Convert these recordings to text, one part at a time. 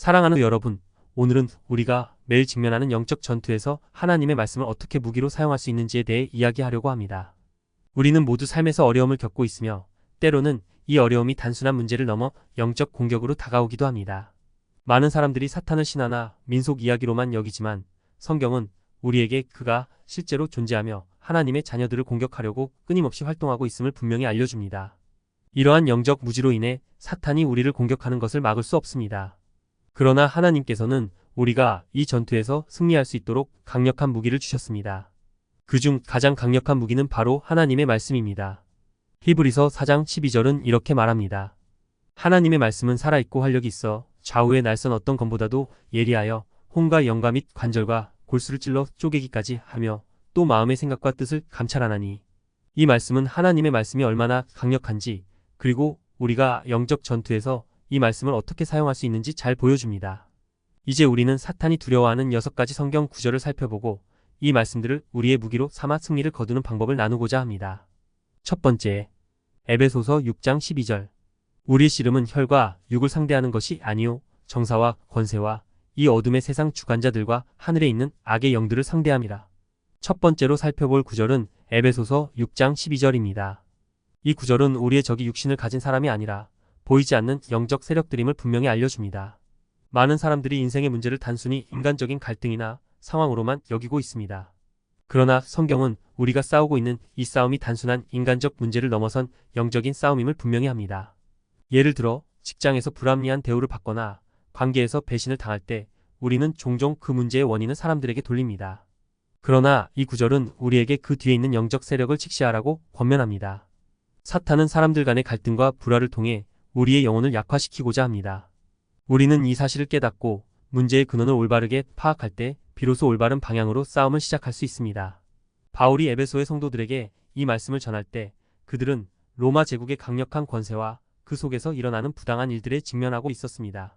사랑하는 여러분, 오늘은 우리가 매일 직면하는 영적 전투에서 하나님의 말씀을 어떻게 무기로 사용할 수 있는지에 대해 이야기하려고 합니다. 우리는 모두 삶에서 어려움을 겪고 있으며 때로는 이 어려움이 단순한 문제를 넘어 영적 공격으로 다가오기도 합니다. 많은 사람들이 사탄을 신화나 민속 이야기로만 여기지만 성경은 우리에게 그가 실제로 존재하며 하나님의 자녀들을 공격하려고 끊임없이 활동하고 있음을 분명히 알려줍니다. 이러한 영적 무지로 인해 사탄이 우리를 공격하는 것을 막을 수 없습니다. 그러나 하나님께서는 우리가 이 전투에서 승리할 수 있도록 강력한 무기를 주셨습니다. 그중 가장 강력한 무기는 바로 하나님의 말씀입니다. 히브리서 4장 12절은 이렇게 말합니다. 하나님의 말씀은 살아있고 활력이 있어 좌우의 날선 어떤 검보다도 예리하여 혼과 영과 및 관절과 골수를 찔러 쪼개기까지 하며 또 마음의 생각과 뜻을 감찰하나니 이 말씀은 하나님의 말씀이 얼마나 강력한지 그리고 우리가 영적 전투에서 이 말씀을 어떻게 사용할 수 있는지 잘 보여줍니다. 이제 우리는 사탄이 두려워하는 여섯 가지 성경 구절을 살펴보고 이 말씀들을 우리의 무기로 삼아 승리를 거두는 방법을 나누고자 합니다. 첫 번째, 에베소서 6장 12절. 우리의 씨름은 혈과 육을 상대하는 것이 아니요 정사와 권세와 이 어둠의 세상 주관자들과 하늘에 있는 악의 영들을 상대함이라. 첫 번째로 살펴볼 구절은 에베소서 6장 12절입니다. 이 구절은 우리의 적이 육신을 가진 사람이 아니라 보이지 않는 영적 세력들임을 분명히 알려줍니다. 많은 사람들이 인생의 문제를 단순히 인간적인 갈등이나 상황으로만 여기고 있습니다. 그러나 성경은 우리가 싸우고 있는 이 싸움이 단순한 인간적 문제를 넘어선 영적인 싸움임을 분명히 합니다. 예를 들어 직장에서 불합리한 대우를 받거나 관계에서 배신을 당할 때 우리는 종종 그 문제의 원인은 사람들에게 돌립니다. 그러나 이 구절은 우리에게 그 뒤에 있는 영적 세력을 직시하라고 권면합니다. 사탄은 사람들 간의 갈등과 불화를 통해 우리의 영혼을 약화시키고자 합니다. 우리는 이 사실을 깨닫고 문제의 근원을 올바르게 파악할 때 비로소 올바른 방향으로 싸움을 시작할 수 있습니다. 바울이 에베소의 성도들에게 이 말씀을 전할 때 그들은 로마 제국의 강력한 권세와 그 속에서 일어나는 부당한 일들에 직면하고 있었습니다.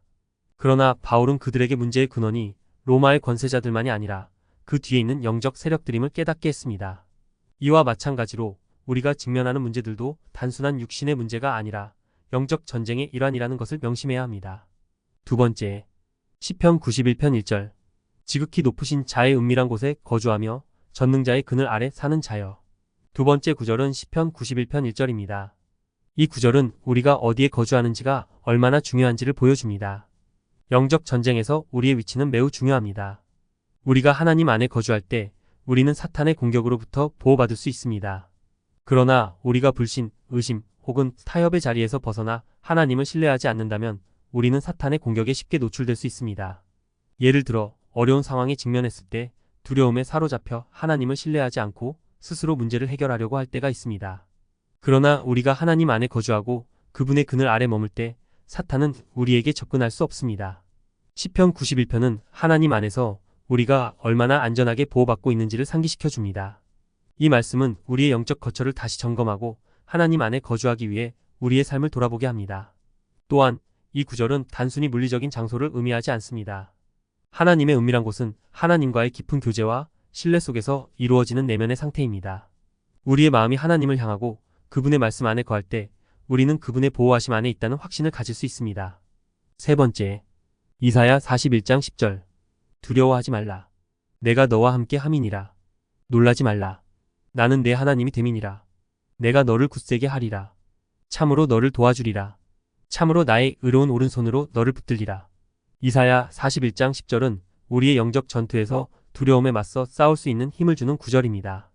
그러나 바울은 그들에게 문제의 근원이 로마의 권세자들만이 아니라 그 뒤에 있는 영적 세력들임을 깨닫게 했습니다. 이와 마찬가지로 우리가 직면하는 문제들도 단순한 육신의 문제가 아니라 영적 전쟁의 일환이라는 것을 명심해야 합니다. 두 번째, 시편 91편 1절. 지극히 높으신 자의 은밀한 곳에 거주하며 전능자의 그늘 아래 사는 자여. 두 번째 구절은 시편 91편 1절입니다. 이 구절은 우리가 어디에 거주하는지가 얼마나 중요한지를 보여줍니다. 영적 전쟁에서 우리의 위치는 매우 중요합니다. 우리가 하나님 안에 거주할 때 우리는 사탄의 공격으로부터 보호받을 수 있습니다. 그러나 우리가 불신, 의심 혹은 타협의 자리에서 벗어나 하나님을 신뢰하지 않는다면 우리는 사탄의 공격에 쉽게 노출될 수 있습니다. 예를 들어 어려운 상황에 직면했을 때 두려움에 사로잡혀 하나님을 신뢰하지 않고 스스로 문제를 해결하려고 할 때가 있습니다. 그러나 우리가 하나님 안에 거주하고 그분의 그늘 아래 머물 때 사탄은 우리에게 접근할 수 없습니다. 시편 91편은 하나님 안에서 우리가 얼마나 안전하게 보호받고 있는지를 상기시켜 줍니다. 이 말씀은 우리의 영적 거처를 다시 점검하고 하나님 안에 거주하기 위해 우리의 삶을 돌아보게 합니다. 또한 이 구절은 단순히 물리적인 장소를 의미하지 않습니다. 하나님의 은밀한 곳은 하나님과의 깊은 교제와 신뢰 속에서 이루어지는 내면의 상태입니다. 우리의 마음이 하나님을 향하고 그분의 말씀 안에 거할 때 우리는 그분의 보호하심 안에 있다는 확신을 가질 수 있습니다. 세 번째, 이사야 41장 10절. 두려워하지 말라. 내가 너와 함께 함이니라. 놀라지 말라. 나는 내 하나님이 됨이니라. 내가 너를 굳세게 하리라. 참으로 너를 도와주리라. 참으로 나의 의로운 오른손으로 너를 붙들리라. 이사야 41장 10절은 우리의 영적 전투에서 두려움에 맞서 싸울 수 있는 힘을 주는 구절입니다.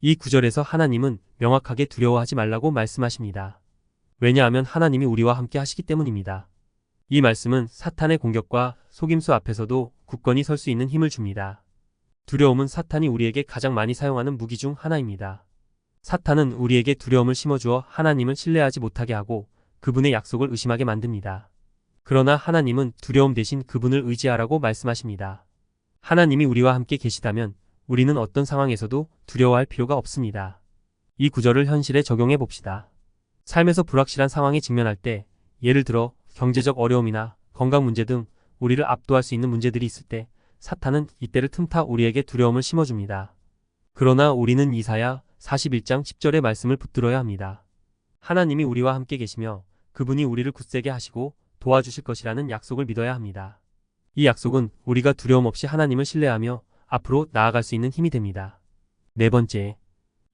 이 구절에서 하나님은 명확하게 두려워하지 말라고 말씀하십니다. 왜냐하면 하나님이 우리와 함께 하시기 때문입니다. 이 말씀은 사탄의 공격과 속임수 앞에서도 굳건히 설 수 있는 힘을 줍니다. 두려움은 사탄이 우리에게 가장 많이 사용하는 무기 중 하나입니다. 사탄은 우리에게 두려움을 심어주어 하나님을 신뢰하지 못하게 하고 그분의 약속을 의심하게 만듭니다. 그러나 하나님은 두려움 대신 그분을 의지하라고 말씀하십니다. 하나님이 우리와 함께 계시다면 우리는 어떤 상황에서도 두려워할 필요가 없습니다. 이 구절을 현실에 적용해 봅시다. 삶에서 불확실한 상황에 직면할 때, 예를 들어 경제적 어려움이나 건강 문제 등 우리를 압도할 수 있는 문제들이 있을 때, 사탄은 이때를 틈타 우리에게 두려움을 심어줍니다. 그러나 우리는 이사야 41장 10절의 말씀을 붙들어야 합니다. 하나님이 우리와 함께 계시며 그분이 우리를 굳세게 하시고 도와주실 것이라는 약속을 믿어야 합니다. 이 약속은 우리가 두려움 없이 하나님을 신뢰하며 앞으로 나아갈 수 있는 힘이 됩니다. 네 번째,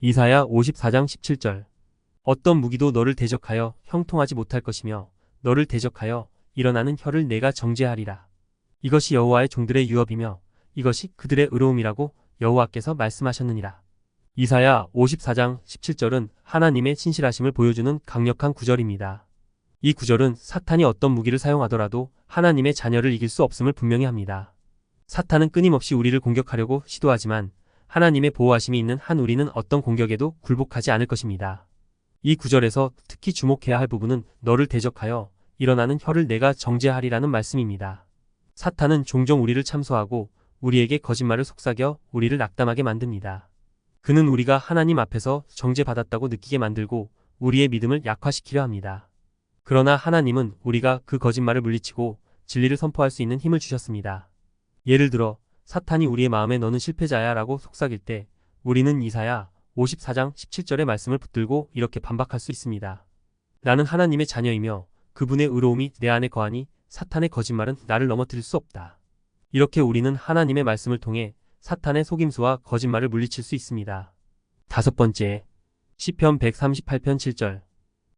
이사야 54장 17절. 어떤 무기도 너를 대적하여 형통하지 못할 것이며 너를 대적하여 일어나는 혀를 내가 정죄하리라. 이것이 여호와의 종들의 유업이며 이것이 그들의 의로움이라고 여호와께서 말씀하셨느니라. 이사야 54장 17절은 하나님의 신실하심을 보여주는 강력한 구절입니다. 이 구절은 사탄이 어떤 무기를 사용하더라도 하나님의 자녀를 이길 수 없음을 분명히 합니다. 사탄은 끊임없이 우리를 공격하려고 시도하지만 하나님의 보호하심이 있는 한 우리는 어떤 공격에도 굴복하지 않을 것입니다. 이 구절에서 특히 주목해야 할 부분은 너를 대적하여 일어나는 혀를 내가 정죄하리라는 말씀입니다. 사탄은 종종 우리를 참소하고 우리에게 거짓말을 속삭여 우리를 낙담하게 만듭니다. 그는 우리가 하나님 앞에서 정죄받았다고 느끼게 만들고 우리의 믿음을 약화시키려 합니다. 그러나 하나님은 우리가 그 거짓말을 물리치고 진리를 선포할 수 있는 힘을 주셨습니다. 예를 들어 사탄이 우리의 마음에 너는 실패자야 라고 속삭일 때 우리는 이사야 54장 17절의 말씀을 붙들고 이렇게 반박할 수 있습니다. 나는 하나님의 자녀이며 그분의 의로움이 내 안에 거하니 사탄의 거짓말은 나를 넘어뜨릴 수 없다. 이렇게 우리는 하나님의 말씀을 통해 사탄의 속임수와 거짓말을 물리칠 수 있습니다. 다섯 번째, 시편 138편 7절.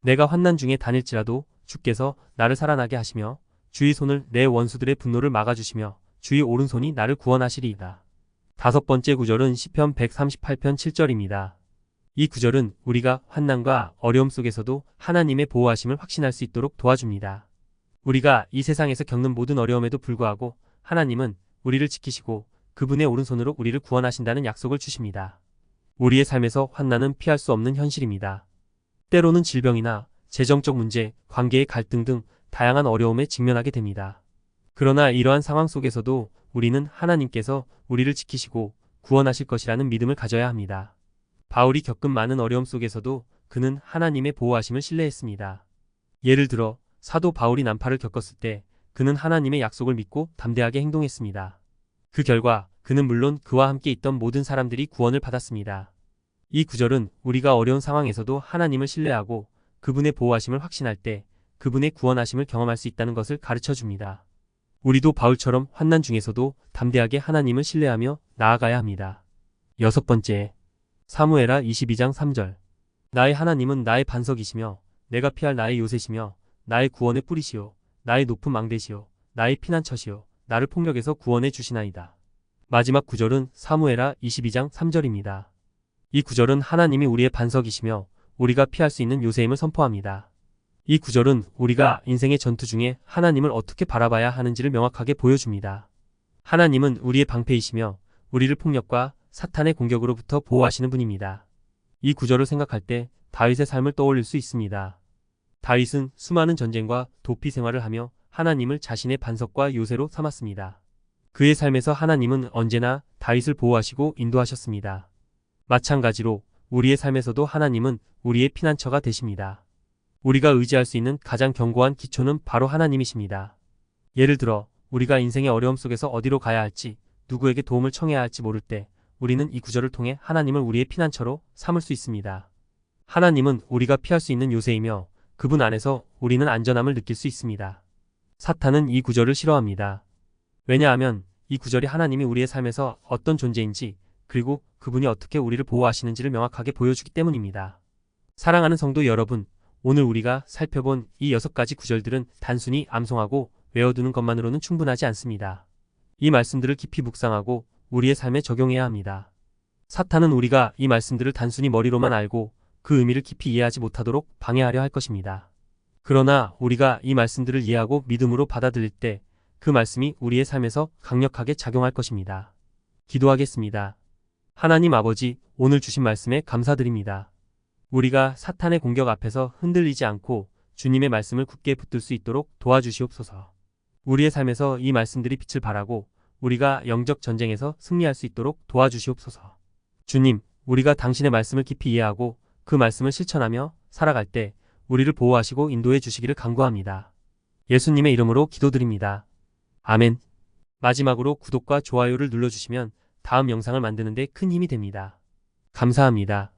내가 환난 중에 다닐지라도 주께서 나를 살아나게 하시며 주의 손을 내 원수들의 분노를 막아주시며 주의 오른손이 나를 구원하시리이다. 다섯 번째 구절은 시편 138편 7절입니다. 이 구절은 우리가 환난과 어려움 속에서도 하나님의 보호하심을 확신할 수 있도록 도와줍니다. 우리가 이 세상에서 겪는 모든 어려움에도 불구하고 하나님은 우리를 지키시고 그분의 오른손으로 우리를 구원하신다는 약속을 주십니다. 우리의 삶에서 환난은 피할 수 없는 현실입니다. 때로는 질병이나 재정적 문제, 관계의 갈등 등 다양한 어려움에 직면하게 됩니다. 그러나 이러한 상황 속에서도 우리는 하나님께서 우리를 지키시고 구원하실 것이라는 믿음을 가져야 합니다. 바울이 겪은 많은 어려움 속에서도 그는 하나님의 보호하심을 신뢰했습니다. 예를 들어 사도 바울이 난파를 겪었을 때 그는 하나님의 약속을 믿고 담대하게 행동했습니다. 그 결과 그는 물론 그와 함께 있던 모든 사람들이 구원을 받았습니다. 이 구절은 우리가 어려운 상황에서도 하나님을 신뢰하고 그분의 보호하심을 확신할 때 그분의 구원하심을 경험할 수 있다는 것을 가르쳐 줍니다. 우리도 바울처럼 환난 중에서도 담대하게 하나님을 신뢰하며 나아가야 합니다. 여섯 번째, 사무에라 22장 3절. 나의 하나님은 나의 반석이시며 내가 피할 나의 요새시며 나의 구원의 뿌리시오 나의 높은 망대시오 나의 피난처시오 나를 폭력에서 구원해 주시나이다. 마지막 구절은 사무에라 22장 3절입니다. 이 구절은 하나님이 우리의 반석이시며 우리가 피할 수 있는 요새임을 선포합니다. 이 구절은 우리가 인생의 전투 중에 하나님을 어떻게 바라봐야 하는지를 명확하게 보여줍니다. 하나님은 우리의 방패이시며 우리를 폭력과 사탄의 공격으로부터 보호하시는 분입니다. 이 구절을 생각할 때 다윗의 삶을 떠올릴 수 있습니다. 다윗은 수많은 전쟁과 도피 생활을 하며 하나님을 자신의 반석과 요새로 삼았습니다. 그의 삶에서 하나님은 언제나 다윗을 보호하시고 인도하셨습니다. 마찬가지로 우리의 삶에서도 하나님은 우리의 피난처가 되십니다. 우리가 의지할 수 있는 가장 견고한 기초는 바로 하나님이십니다. 예를 들어 우리가 인생의 어려움 속에서 어디로 가야 할지 누구에게 도움을 청해야 할지 모를 때 우리는 이 구절을 통해 하나님을 우리의 피난처로 삼을 수 있습니다. 하나님은 우리가 피할 수 있는 요새이며 그분 안에서 우리는 안전함을 느낄 수 있습니다. 사탄은 이 구절을 싫어합니다. 왜냐하면 이 구절이 하나님이 우리의 삶에서 어떤 존재인지 그리고 그분이 어떻게 우리를 보호하시는지를 명확하게 보여주기 때문입니다. 사랑하는 성도 여러분, 오늘 우리가 살펴본 이 여섯 가지 구절들은 단순히 암송하고 외워두는 것만으로는 충분하지 않습니다. 이 말씀들을 깊이 묵상하고 우리의 삶에 적용해야 합니다. 사탄은 우리가 이 말씀들을 단순히 머리로만 알고 그 의미를 깊이 이해하지 못하도록 방해하려 할 것입니다. 그러나 우리가 이 말씀들을 이해하고 믿음으로 받아들일 때 그 말씀이 우리의 삶에서 강력하게 작용할 것입니다. 기도하겠습니다. 하나님 아버지, 오늘 주신 말씀에 감사드립니다. 우리가 사탄의 공격 앞에서 흔들리지 않고 주님의 말씀을 굳게 붙들 수 있도록 도와주시옵소서. 우리의 삶에서 이 말씀들이 빛을 발하고 우리가 영적 전쟁에서 승리할 수 있도록 도와주시옵소서. 주님, 우리가 당신의 말씀을 깊이 이해하고 그 말씀을 실천하며 살아갈 때 우리를 보호하시고 인도해 주시기를 간구합니다. 예수님의 이름으로 기도드립니다. 아멘. 마지막으로 구독과 좋아요를 눌러주시면 다음 영상을 만드는데 큰 힘이 됩니다. 감사합니다.